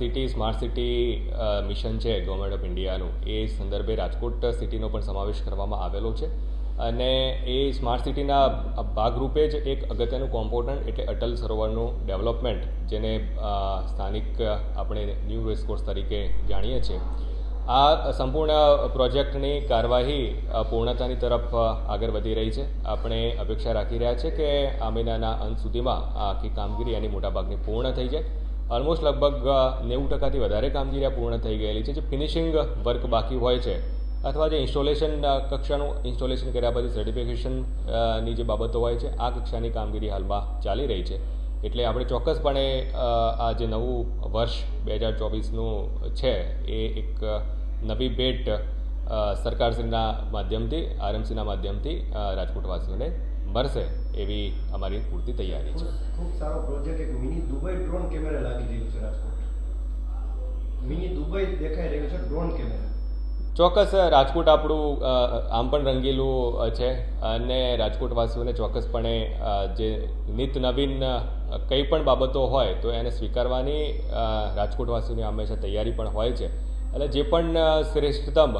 City, smart city mission છે, government of ઇન્ડિયાનું, એ સંદર્ભે રાજકોટ સિટીનો પણ સમાવેશ કરવામાં આવેલો છે. અને એ સ્માર્ટ સિટીના ભાગરૂપે જ એક અગત્યનું કોમ્પોનન્ટ એટલે અટલ સરોવરનું ડેવલપમેન્ટ જેને સ્થાનિક આપણે ન્યૂ રેસકોર્સ તરીકે જાણીએ છીએ. આ સંપૂર્ણ પ્રોજેક્ટની કાર્યવાહી પૂર્ણતાની તરફ આગળ વધી રહી છે. આપણે અપેક્ષા રાખી રહ્યા છીએ કે આ મહિનાના અંત સુધીમાં આ આખી કામગીરી એની મોટાભાગની પૂર્ણ થઈ જાય. ઓલમોસ્ટ લગભગ નેવું ટકાથી વધારે કામગીરી આ પૂર્ણ થઈ ગયેલી છે, જે ફિનિશિંગ વર્ક બાકી હોય છે. અથવા જે ઇન્સ્ટોલેશન કક્ષાનું ઇન્સ્ટોલેશન કર્યા પછી સર્ટિફિકેશનની જે બાબતો હોય છે, આ કક્ષાની કામગીરી હાલમાં ચાલી રહી છે. એટલે આપણે ચોક્કસપણે આ જે નવું વર્ષ બે હજાર ચોવીસનું છે, એ એક નવી ભેટ સરકારશ્રીના માધ્યમથી, આરએમસીના માધ્યમથી રાજકોટવાસીઓને મળશે એવી અમારી પૂરતી તૈયારી છે. ખૂબ સારો પ્રોજેક્ટ એક મિની દુબઈ ડ્રોન કેમેરા લાગી રહ્યું છે રાજકોટ. મિની દુબઈ દેખાઈ રહ્યું છે ડ્રોન કેમેરા ચોક્કસ રાજકોટ આપણું આમ પણ રંગીલું છે. અને રાજકોટવાસીઓને ચોક્કસપણે જે નિત નવીન કંઈ પણ બાબતો હોય તો એને સ્વીકારવાની રાજકોટવાસીઓની હંમેશા તૈયારી પણ હોય છે. એટલે જે પણ શ્રેષ્ઠતમ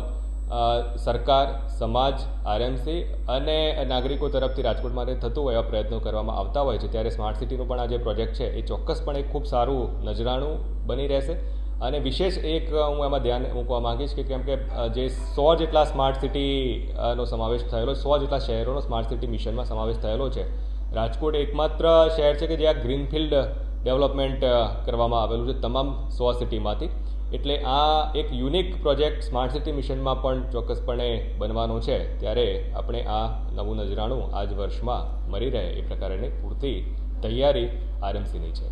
સરકાર, સમાજ, આરએમસી અને નાગરિકો તરફથી રાજકોટ માટે થતું એવા પ્રયત્નો કરવામાં આવતા હોય છે. ત્યારે સ્માર્ટ સિટીનો પણ આ જે પ્રોજેક્ટ છે, એ ચોક્કસપણે ખૂબ સારું નજરાણું બની રહેશે. અને વિશેષ એક હું એમાં ધ્યાન મૂકવા માંગીશ કે કેમ કે જે સો જેટલા સ્માર્ટ સિટીનો સમાવેશ થયેલો, સો જેટલા શહેરોનો સ્માર્ટ સિટી મિશનમાં સમાવેશ થયેલો છે. રાજકોટ એકમાત્ર શહેર છે કે જ્યાં ગ્રીનફિલ્ડ ડેવલપમેન્ટ કરવામાં આવેલું છે તમામ સો સિટીમાંથી. એટલે આ એક યુનિક પ્રોજેક્ટ સ્માર્ટ સિટી મિશનમાં પણ ચોક્કસપણે બનવાનો છે. ત્યારે આપણે આ નવું નજરાણું આ જ વર્ષમાં મળી રહે એ પ્રકારની પૂરતી તૈયારી આરએમસીની છે.